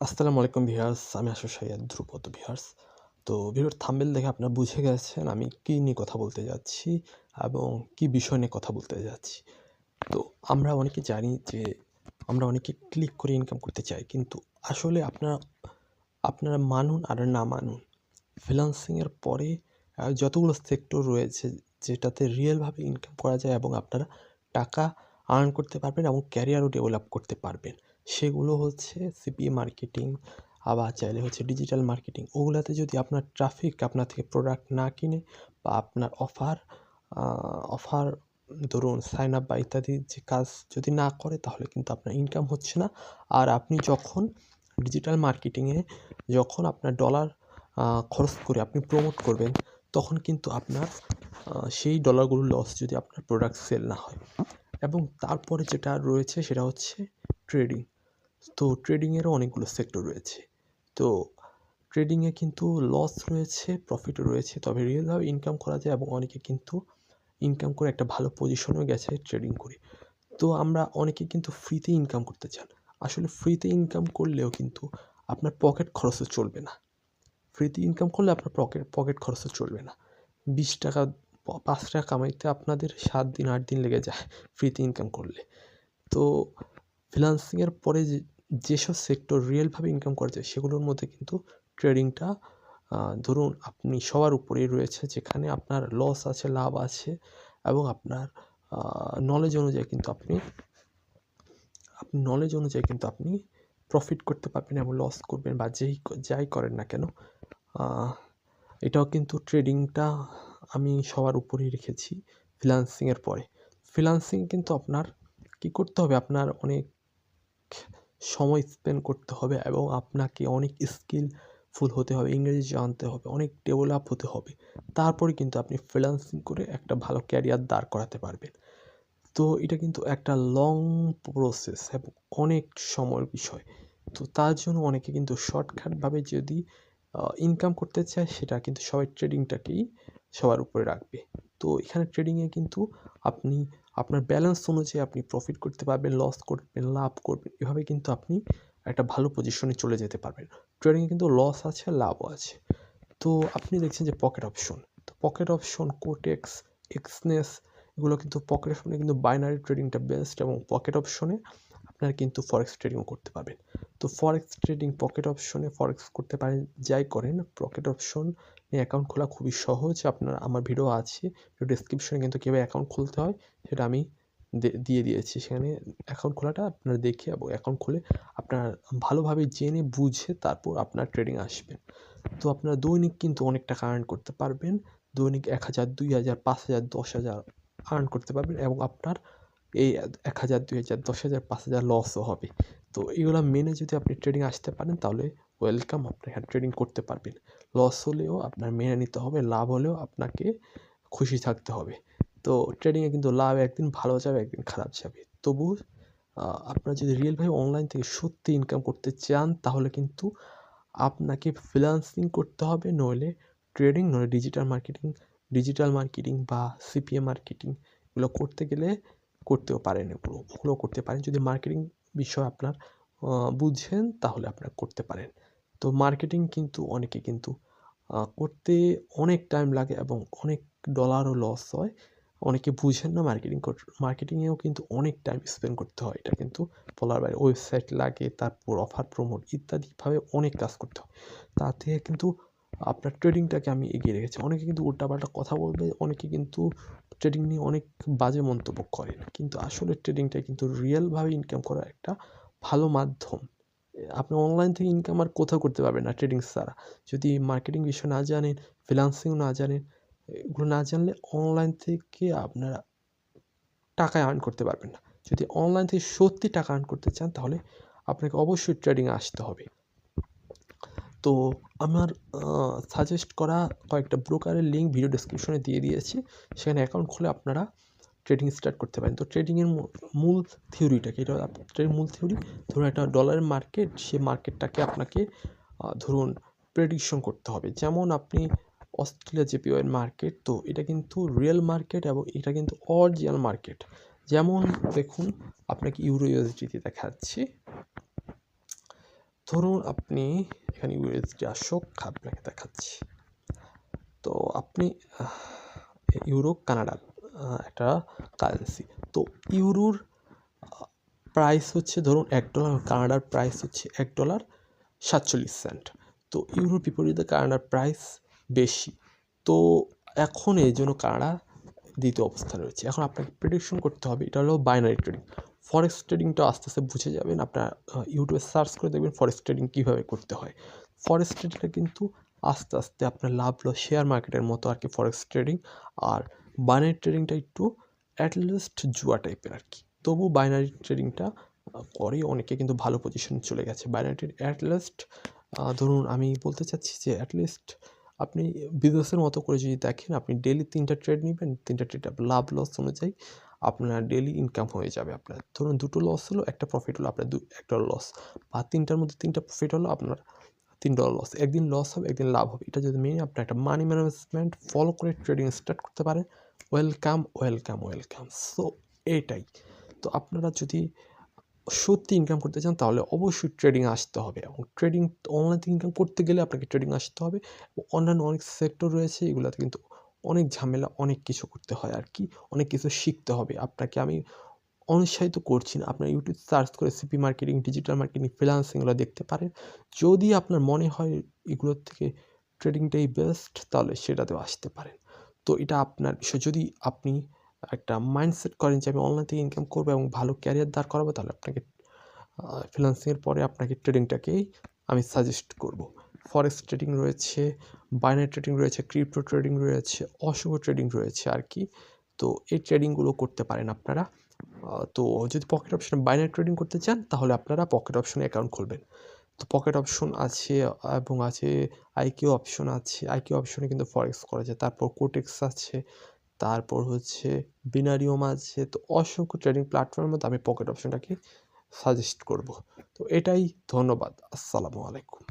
আসসালামু আলাইকুম ভিউয়ার্স, আমি আশু সৈয়দ ধ্রুপদ ভিউয়ার্স। তো ভিডিওর থাম্বেল দেখে আপনারা বুঝে গেছেন আমি কী নিয়ে কথা বলতে যাচ্ছি এবং কী বিষয় নিয়ে কথা বলতে যাচ্ছি। তো আমরা অনেকে জানি যে আমরা অনেকে ক্লিক করে ইনকাম করতে চাই, কিন্তু আসলে আপনারা আপনারা মানুন আর না মানুন। ফ্রিল্যান্সিংয়ের পরে যতগুলো সেক্টর রয়েছে যেটাতে রিয়েলভাবে ইনকাম করা যায় এবং আপনারা টাকা আর্ন করতে পারবেন এবং ক্যারিয়ারও ডেভেলপ করতে পারবেন। সেগুলো হচ্ছে সিপিএ মার্কেটিং আবার চাইলে হচ্ছে ডিজিটাল মার্কেটিং ওগুলাতে যদি আপনার ট্রাফিক আপনার থেকে প্রোডাক্ট না কিনে বা আপনার অফার অফার ধরুন সাইন আপ বা ইত্যাদি যে কাজ যদি না করে তাহলে কিন্তু আপনার ইনকাম হচ্ছে না। আর আপনি যখন ডিজিটাল মার্কেটিংয়ে যখন আপনার ডলার খরচ করে আপনি প্রমোট করবেন, তখন কিন্তু আপনার সেই ডলারগুলো লস যদি আপনার প্রোডাক্ট সেল না হয়। এবং তারপরে যেটা রয়েছে সেটা হচ্ছে ট্রেডিং তো ট্রেডিংয়েরও অনেকগুলো সেক্টর রয়েছে। তো ট্রেডিংয়ে কিন্তু লস রয়েছে প্রফিটও রয়েছে। তবে রিয়েলভাবে ইনকাম করা যায় এবং অনেকে কিন্তু ইনকাম করে একটা ভালো পজিশনেও গেছে ট্রেডিং করে। তো আমরা অনেকে কিন্তু ফ্রিতে ইনকাম করতে চান। আসলে ফ্রিতে ইনকাম করলেও কিন্তু আপনার পকেট খরচও চলবে না। ফ্রিতে ইনকাম করলে আপনার পকেট পকেট খরচও চলবে না। বিশ টাকা পাঁচ টাকা কামাইতে আপনাদের সাত দিন, আট দিন লেগে যায় ফ্রিতে ইনকাম করলে। তো ফ্রিল্যান্সিংয়ের পরে যে, যেসব সেক্টর রিয়েলভাবে ইনকাম করা যায়, সেগুলোর মধ্যে কিন্তু ট্রেডিংটা ধরুন আপনি সবার উপরেই রয়েছে, যেখানে আপনার লস আছে, লাভ আছে এবং আপনার নলেজ অনুযায়ী কিন্তু আপনি আপনি নলেজ অনুযায়ী কিন্তু আপনি প্রফিট করতে পারবেন এবং লস করবেন বা যেই যাই করেন না কেন এটাও কিন্তু ট্রেডিংটা আমি সবার উপরেই রেখেছি ফ্রিল্যান্সিংয়ের পরে। ফ্রিল্যান্সিং কিন্তু আপনার কি করতে হবে? আপনার অনেক সময় স্পেন্ড করতে হবে এবং আপনাকে অনেক স্কিলফুল হতে হবে, ইংরেজি জানতে হবে, অনেক ডেভেলপ হতে হবে। তারপরে কিন্তু আপনি ফ্রিল্যান্সিং করে একটা ভালো ক্যারিয়ার দাঁড় করাতে পারবেন। তো এটা কিন্তু একটা লং প্রসেস এবং অনেক সময়ের বিষয়। তো তার জন্য অনেকে কিন্তু শর্টকাটভাবে যদি ইনকাম করতে চায়, সেটা কিন্তু সবাই ট্রেডিংটাকেই সবার উপরে রাখবে। তো এখানে ট্রেডিংয়ে কিন্তু আপনি, আপনার ব্যালেন্স অনুযায়ী আপনি প্রফিট করতে পারবেন লস করবেন, লাভ করবেন। এভাবে কিন্তু আপনি একটা ভালো পজিশনে চলে যেতে পারবেন। ট্রেডিংয়ে কিন্তু লস আছে, লাভও আছে। তো আপনি দেখছেন যে পকেট অপশন তো পকেট অপশন কোটেক্স এক্সনেস এগুলো কিন্তু পকেট অপশনে কিন্তু বাইনারি ট্রেডিংটা বেস্ট এবং পকেট অপশনে আপনারা কিন্তু ফরেক্স ট্রেডিংও করতে পারবেন। তো ফরেক্স ট্রেডিং পকেট অপশনে ফরেক্স করতে পারেন, যাই করেন পকেট অপশন অ্যাকাউন্ট খোলা খুবই সহজ। আপনার, আমার ভিডিও আছে ডিসক্রিপশনে কিন্তু কীভাবে অ্যাকাউন্ট খুলতে হয়, সেটা আমি দিয়ে দিয়েছি। সেখানে অ্যাকাউন্ট খোলাটা আপনারা দেখে এবং অ্যাকাউন্ট খুলে আপনার ভালোভাবে জেনে বুঝে তারপর আপনার ট্রেডিং আসবেন। তো আপনারা দৈনিক কিন্তু অনেক টাকা আর্ন করতে পারবেন। দৈনিক এক হাজার, দুই হাজার, পাঁচ হাজার, দশ হাজার আর্ন করতে পারবেন এবং আপনার এই এক হাজার, দুই হাজার, দশ হাজার, পাঁচ হাজার লসও হবে। তো এগুলো মেনে যদি আপনি ট্রেডিং আসতে পারেন, তাহলে ওয়েলকাম আপনি এখানে ট্রেডিং করতে পারবেন। লস হলেও আপনার মেনে নিতে হবে, লাভ হলেও আপনাকে খুশি থাকতে হবে। তো ট্রেডিংয়ে কিন্তু লাভ একদিন, ভালো যাবে একদিন, খারাপ যাবে। তবু আপনারা যদি রিয়েলভাবে অনলাইন থেকে সত্যি ইনকাম করতে চান, তাহলে কিন্তু আপনাকে ফ্রিল্যান্সিং করতে হবে, নইলে ট্রেডিং নইলে ডিজিটাল মার্কেটিং ডিজিটাল মার্কেটিং বা সিপিএ মার্কেটিং এগুলো করতে গেলে করতেও পারেন, এগুলো, ওগুলো করতে পারেন। যদি মার্কেটিং বিষয় আপনার বুঝেন তাহলে আপনারা করতে পারেন। তো মার্কেটিং কিন্তু অনেকে কিন্তু করতে অনেক টাইম লাগে এবং অনেক ডলারও লস হয়। অনেকে বুঝেন না মার্কেটিং মার্কেটিংয়েও কিন্তু অনেক টাইম স্পেন্ড করতে হয়। এটা কিন্তু বলার বাইরে ওয়েবসাইট লাগে, তারপর অফার প্রমোট ইত্যাদিভাবে অনেক কাজ করতে হয়। থেকে কিন্তু আপনার ট্রেডিংটাকে আমি এগিয়ে রেখেছি। অনেকে কিন্তু উল্টাপাল্টা কথা বলবে, অনেকে কিন্তু ট্রেডিং নিয়ে অনেক বাজে মন্তব্য করেন। কিন্তু আসলে ট্রেডিংটা কিন্তু রিয়েলভাবে ইনকাম করার একটা ভালো মাধ্যম। আপনি অনলাইন থেকে ইনকাম আর কোথাও করতে পারবেন না ট্রেডিং ছাড়া। যদি মার্কেটিং বিষয় না জানেন ফ্রিল্যান্সিং না জানেন, এগুলো না জানলে অনলাইন থেকে আপনারা টাকা আর্ন করতে পারবেন না। যদি অনলাইন থেকে সত্যি টাকা আর্ন করতে চান, তাহলে আপনাকে অবশ্যই ট্রেডিংয়ে আসতে হবে। তো আমার সাজেস্ট করা কয়েকটা ব্রোকারের লিঙ্ক ভিডিও ডেসক্রিপশনে দিয়ে দিয়েছি। সেখানে অ্যাকাউন্ট খুলে আপনারা ট্রেডিং স্টার্ট করতে পারেন। তো ট্রেডিংয়ের মূল থিওরিটা কি? এটা ট্রেডিং মূল থিওরি ধরুন একটা ডলারের মার্কেট সে মার্কেটটাকে আপনাকে ধরুন প্রেডিকশন করতে হবে। যেমন আপনি অস্ট্রেলিয়া জেপিওয়ের মার্কেট তো এটা কিন্তু রিয়েল মার্কেট এবং এটা কিন্তু অরিজিনাল মার্কেট যেমন দেখুন, আপনাকে ইউরো ইউএসডিতে দেখাচ্ছি। ধরুন আপনি এখানে ইউএসডি আসুক, আপনাকে দেখাচ্ছি। তো আপনি ইউরো কানাডার একটা কারেন্সি তো ইউরোর প্রাইস হচ্ছে ধরুন এক ডলার কানাডার প্রাইস হচ্ছে এক ডলার সাতচল্লিশ সেন্ট তো ইউরোর বিপরীতে কানাডার প্রাইস বেশি। তো এখন এই জন্য কানাডা দ্বিতীয় অবস্থানে রয়েছে। এখন আপনাকে প্রেডিকশন করতে হবে, এটা হলো বাইনারি ট্রেডিং ফরেক্স ট্রেডিংটা আস্তে আস্তে বুঝে যাবেন। আপনার ইউটিউবে সার্চ করে দেখবেন ফরেক্স ট্রেডিং কীভাবে করতে হয়। ফরেক্স ট্রেডিংটা কিন্তু আস্তে আস্তে আপনার লাভ লস শেয়ার মার্কেটের মতো আর কি ফরেক্স ট্রেডিং আর বাইনারি ট্রেডিংটা একটু অ্যাটলিস্ট জুয়া টাইপের আর কি তবু বাইনারি ট্রেডিংটা করে অনেকে কিন্তু ভালো পজিশনে চলে গেছে। বাইনারি অ্যাটলিস্ট ধরুন আমি বলতে চাচ্ছি যে অ্যাটলিস্ট আপনি বিজনেসের মতো করে যদি দেখেন, আপনি ডেলি তিনটা ট্রেড নেবেন। তিনটা ট্রেড লাভ লস অনুযায়ী আপনার ডেলি ইনকাম হয়ে যাবে আপনার। ধরুন দুটো লস হলো, একটা প্রফিট হলো আপনার দু একটা লস বা তিনটার মধ্যে তিনটা প্রফিট হলো আপনার তিন ডলার লস একদিন লস হবে, একদিন লাভ হবে। এটা যদি মেনে আপনার একটা মানি ম্যানেজমেন্ট ফলো করে ট্রেডিং স্টার্ট করতে পারেন ওয়েলকাম ওয়েলকাম ওয়েলকাম সো এটাই। তো আপনারা যদি সত্যি ইনকাম করতে চান, তাহলে অবশ্যই ট্রেডিং আসতে হবে এবং ট্রেডিং অনলাইন ইনকাম করতে গেলে আপনাকে ট্রেডিং আসতে হবে। অন্যান্য অনেক সেক্টর রয়েছে, এগুলোতে কিন্তু অনেক ঝামেলা, অনেক কিছু করতে হয় আর কি অনেক কিছু শিখতে হবে। আপনাকে আমি অনুৎসাহিত করছি না। আপনার ইউটিউব সার্চ করে CP marketing digital marketing freelancing এগুলো দেখতে পারেন। যদি আপনার মনে হয় এগুলোর থেকে ট্রেডিংটাই বেস্ট তাহলে সেটাতেও আসতে পারেন। তো এটা আপনার বিষয়। যদি আপনি একটা মাইন্ডসেট করেন যে আমি অনলাইন থেকে ইনকাম করব এবং ভালো ক্যারিয়ার দাঁড় করাবো, তাহলে আপনাকে ফ্রিলান্সিংয়ের পরে আপনাকে ট্রেডিংটাকেই আমি সাজেস্ট করব। ফরেক্স ট্রেডিং রয়েছে বাইনারি ট্রেডিং রয়েছে ক্রিপ্টো ট্রেডিং রয়েছে, অশুভ ট্রেডিং রয়েছে আর কি। তো এই ট্রেডিংগুলো করতে পারেন আপনারা। তো যদি পকেট অপশনে বাইনারি ট্রেডিং করতে চান, তাহলে আপনারা পকেট অপশনে অ্যাকাউন্ট খুলবেন। তো পকেট অপশন আছে এবং আছে আইকিউ অপশন আছে। আইকিউ অপশনে কিন্তু ফরেক্স করা যায়। তারপর কোটেক্স আছে, তারপর হচ্ছে বিনারিওম আছে। তো অসংখ্য ট্রেডিং প্ল্যাটফর্মের মধ্যে আমি পকেট অপশনটাকে সাজেস্ট করব। তো এটাই ধন্যবাদ। আসসালামু আলাইকুম।